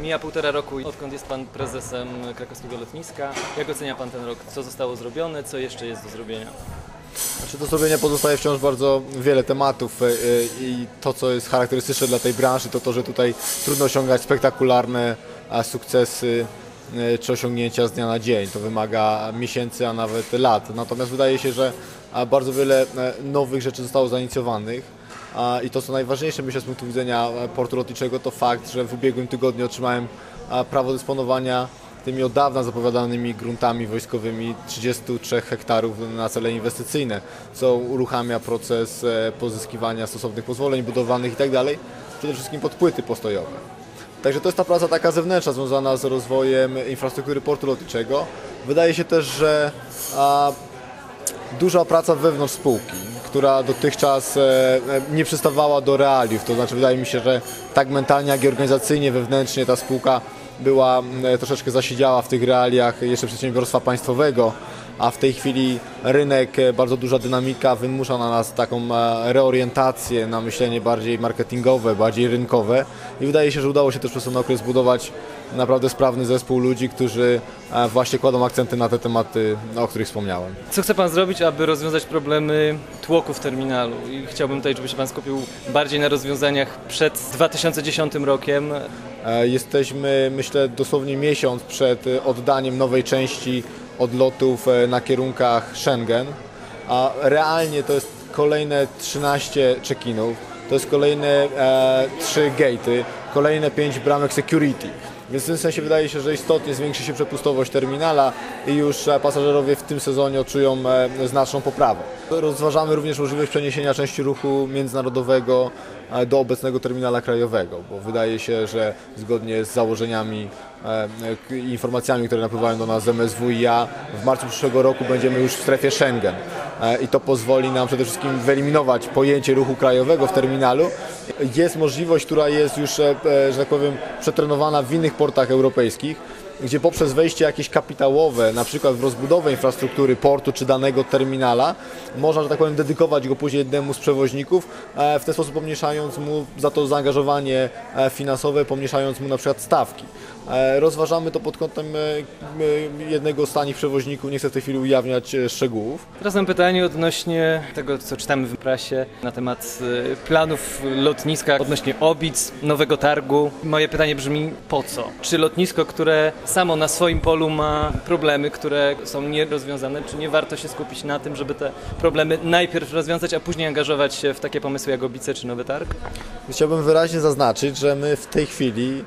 Mija półtora roku, odkąd jest Pan prezesem krakowskiego lotniska. Jak ocenia Pan ten rok? Co zostało zrobione? Co jeszcze jest do zrobienia? Znaczy do zrobienia pozostaje wciąż bardzo wiele tematów e, e, i to, co jest charakterystyczne dla tej branży, to to, że tutaj trudno osiągać spektakularne sukcesy e, czy osiągnięcia z dnia na dzień. To wymaga miesięcy, a nawet lat. Natomiast wydaje się, że bardzo wiele nowych rzeczy zostało zainicjowanych. I to, co najważniejsze, myślę, z punktu widzenia e, portu lotniczego, to fakt, że w ubiegłym tygodniu otrzymałem prawo dysponowania tymi od dawna zapowiadanymi gruntami wojskowymi 33 hektarów na cele inwestycyjne, co uruchamia proces e, pozyskiwania stosownych pozwoleń budowlanych itd. Przede wszystkim pod płyty postojowe. Także to jest ta praca taka zewnętrzna związana z rozwojem infrastruktury portu lotniczego. Wydaje się też, że a, duża praca wewnątrz spółki, która dotychczas e, e, nie przystawała do realiów. To znaczy wydaje mi się, że tak mentalnie, jak i organizacyjnie, wewnętrznie ta spółka była e, troszeczkę zasiedziała w tych realiach jeszcze przedsiębiorstwa państwowego, a w tej chwili rynek, bardzo duża dynamika wymusza na nas taką reorientację na myślenie bardziej marketingowe, bardziej rynkowe i wydaje się, że udało się też przez ten okres zbudować naprawdę sprawny zespół ludzi, którzy e, właśnie kładą akcenty na te tematy, o których wspomniałem. Co chce Pan zrobić, aby rozwiązać problemy tłoku w terminalu? I chciałbym tutaj, żeby się Pan skupił bardziej na rozwiązaniach przed 2010 rokiem. E, Jesteśmy, myślę, dosłownie miesiąc przed e, oddaniem nowej części odlotów na kierunkach Schengen, a realnie to jest kolejne 13 check-inów, to jest kolejne e, 3 gate'y, kolejne 5 bramek security. Więc w tym sensie wydaje się, że istotnie zwiększy się przepustowość terminala i już e, pasażerowie w tym sezonie odczują e, znaczną poprawę. Rozważamy również możliwość przeniesienia części ruchu międzynarodowego e, do obecnego terminala krajowego, bo wydaje się, że zgodnie z założeniami i informacjami, które napływają do nas z MSWiA, w marcu przyszłego roku będziemy już w strefie Schengen i to pozwoli nam przede wszystkim wyeliminować pojęcie ruchu krajowego w terminalu. Jest możliwość, która jest już, e, e, że tak powiem, przetrenowana w innych portach europejskich, gdzie poprzez wejście jakieś kapitałowe, na przykład w rozbudowę infrastruktury portu czy danego terminala, można, że tak powiem, dedykować go później jednemu z przewoźników, e, w ten sposób pomniejszając mu za to zaangażowanie e, finansowe, pomniejszając mu na przykład stawki. E, Rozważamy to pod kątem e, e, jednego z tanich przewoźników, nie chcę w tej chwili ujawniać szczegółów. Teraz mam pytanie odnośnie tego, co czytamy w prasie na temat planów lotniska, odnośnie obic, nowego targu. Moje pytanie brzmi, po co? Czy lotnisko, które samo na swoim polu ma problemy, które są nierozwiązane, czy nie warto się skupić na tym, żeby te problemy najpierw rozwiązać, a później angażować się w takie pomysły jak obice czy nowy targ? Chciałbym wyraźnie zaznaczyć, że my w tej chwili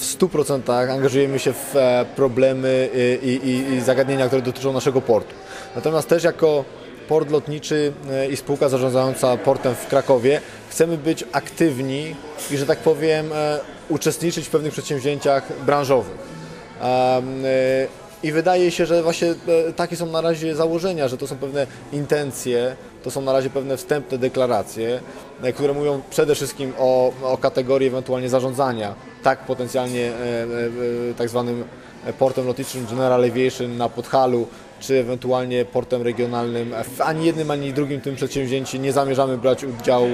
w 100% angażujemy się w e, problemy i, i, i zagadnienia, które dotyczą naszego portu. Natomiast też jako port lotniczy e, i spółka zarządzająca portem w Krakowie chcemy być aktywni i, że tak powiem, e, uczestniczyć w pewnych przedsięwzięciach branżowych. E, I wydaje się, że właśnie e, takie są na razie założenia, że to są pewne intencje, to są na razie pewne wstępne deklaracje, e, które mówią przede wszystkim o, o kategorii ewentualnie zarządzania, tak potencjalnie e, e, tak zwanym portem lotniczym General Aviation na Podhalu, czy ewentualnie portem regionalnym. W ani jednym, ani drugim tym przedsięwzięciu nie zamierzamy brać udziału,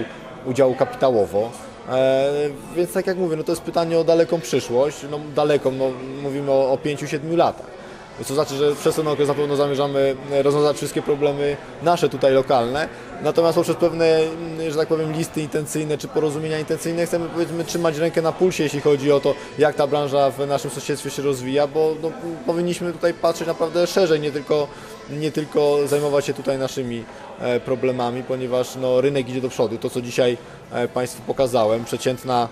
udziału kapitałowo. E, więc tak jak mówię, no to jest pytanie o daleką przyszłość, no daleką, no, mówimy o, o 5-7 latach. Co znaczy, że przez ten okres na pewno zamierzamy e, rozwiązać wszystkie problemy nasze tutaj lokalne, natomiast poprzez pewne, mm, że tak powiem, listy intencyjne czy porozumienia intencyjne chcemy powiedzmy trzymać rękę na pulsie, jeśli chodzi o to, jak ta branża w naszym sąsiedztwie się rozwija, bo no, powinniśmy tutaj patrzeć naprawdę szerzej, nie tylko, nie tylko zajmować się tutaj naszymi e, problemami, ponieważ no, rynek idzie do przodu. To, co dzisiaj e, Państwu pokazałem, przeciętna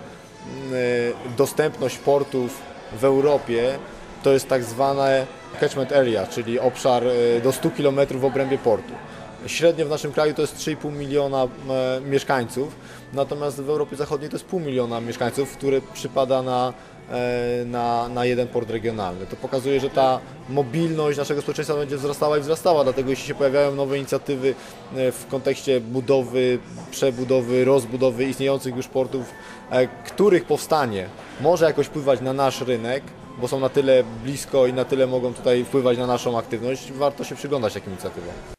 mm, dostępność portów w Europie to jest tak zwane catchment area, czyli obszar e, do 100 km w obrębie portu. Średnio w naszym kraju to jest 3,5 miliona e, mieszkańców, natomiast w Europie Zachodniej to jest pół miliona mieszkańców, które przypada na, e, na, na jeden port regionalny. To pokazuje, że ta mobilność naszego społeczeństwa będzie wzrastała i wzrastała, dlatego jeśli się pojawiają nowe inicjatywy w kontekście budowy, przebudowy, rozbudowy istniejących już portów, których powstanie może jakoś wpływać na nasz rynek, bo są na tyle blisko i na tyle mogą tutaj wpływać na naszą aktywność, warto się przyglądać takim inicjatywom.